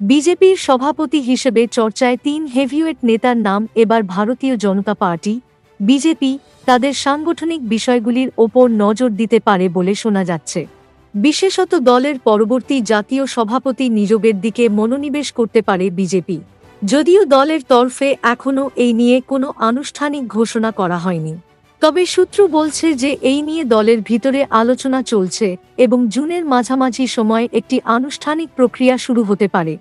বিজেপির সভাপতি হিসেবে চর্চায় তিন হেভিওয়েট নেতার নাম এবার ভারতীয় জনতা পার্টি, বিজেপি, তাদের সাংগঠনিক বিষয়গুলির ওপর নজর দিতে পারে বলে শোনা যাচ্ছে। বিশেষত দলের পরবর্তী জাতীয় সভাপতি নিযোগের দিকে মনোনিবেশ করতে পারে বিজেপি। যদিও দলের তরফে এখনও এই নিয়ে কোনো আনুষ্ঠানিক ঘোষণা করা হয়নি। তবে সূত্র বলছে যে এই নিয়ে দলের ভিতরে আলোচনা চলছে এবং জুনের মাঝামাঝি সময় একটি আনুষ্ঠানিক প্রক্রিয়া শুরু হতে পারে।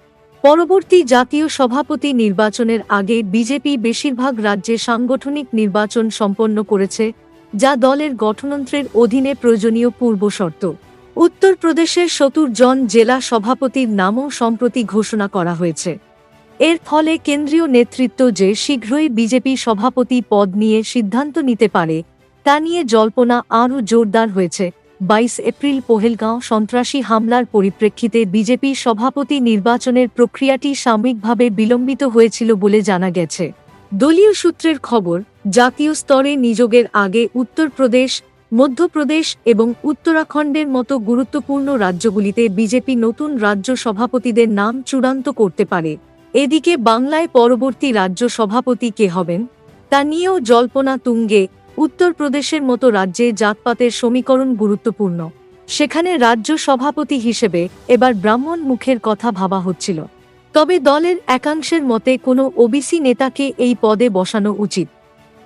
পরবর্তী জাতীয় সভাপতি নির্বাচনের আগে বিজেপি বেশিরভাগ রাজ্যে সাংগঠনিক নির্বাচন সম্পন্ন করেছে, যা দলের গঠনতন্ত্রের অধীনে প্রয়োজনীয় পূর্বশর্ত উত্তরপ্রদেশের সত্তর জন জেলা সভাপতির নামও সম্প্রতি ঘোষণা করা হয়েছে। এর ফলে কেন্দ্রীয় নেতৃত্ব যে শীঘ্রই বিজেপি সভাপতি পদ নিয়ে সিদ্ধান্ত নিতে পারে, তা নিয়ে জল্পনা আরও জোরদার হয়েছে। বাইশ এপ্রিল পোহেলগাঁও সন্ত্রাসী হামলার পরিপ্রেক্ষিতে বিজেপি সভাপতি নির্বাচনের প্রক্রিয়াটি সাময়িকভাবে বিলম্বিত হয়েছিল বলে জানা গেছে। দলীয় সূত্রের খবর, জাতীয় স্তরে নিযোগের আগে উত্তরপ্রদেশ, মধ্যপ্রদেশ এবং উত্তরাখণ্ডের মতো গুরুত্বপূর্ণ রাজ্যগুলিতে বিজেপি নতুন রাজ্য সভাপতিদের নাম চূড়ান্ত করতে পারে। এদিকে বাংলায় পরবর্তী রাজ্য সভাপতি কে হবেন? তা নিয়েও জল্পনা তুঙ্গে উত্তরপ্রদেশের মতো রাজ্যে জাতপাতের সমীকরণ গুরুত্বপূর্ণ। সেখানে রাজ্য সভাপতি হিসেবে এবার ব্রাহ্মণ মুখের কথা ভাবা হচ্ছিল। তবে দলের একাংশের মতে কোনো ওবিসি নেতাকে এই পদে বসানো উচিত।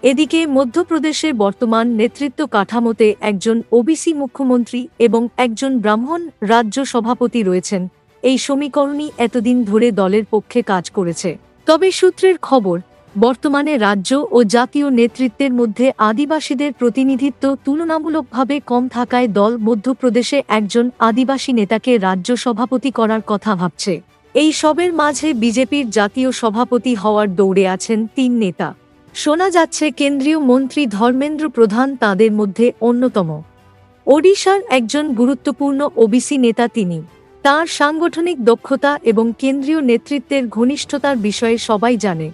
এদিকে মধ্যপ্রদেশের বর্তমান নেতৃত্ব কাঠামোতে একজন ওবিসি মুখ্যমন্ত্রী এবং একজন ব্রাহ্মণ রাজ্য সভাপতি রয়েছেন। এই সমীকরণই এতদিন ধরে দলের পক্ষে কাজ করেছে। তবে সূত্রের খবর বর্তমানে রাজ্য ও জাতীয় নেতৃত্বের মধ্যে আদিবাসীদের প্রতিনিধিত্ব তুলনামূলকভাবে কম থাকায় দল মধ্যপ্রদেশে একজন আদিবাসী নেতাকে রাজ্য সভাপতি করার কথা ভাবছে। এই সবের মাঝে বিজেপির জাতীয় সভাপতি হওয়ার দৌড়ে আছেন তিন নেতা। শোনা যাচ্ছে কেন্দ্রীয় মন্ত্রী ধর্মেন্দ্র প্রধান তাদের মধ্যে অন্যতম। ওডিশার একজন গুরুত্বপূর্ণ ওবিসি নেতা তিনি। তার সাংগঠনিক দক্ষতা এবং কেন্দ্রীয় নেতৃত্বের ঘনিষ্ঠতার বিষয়ে সবাই জানে।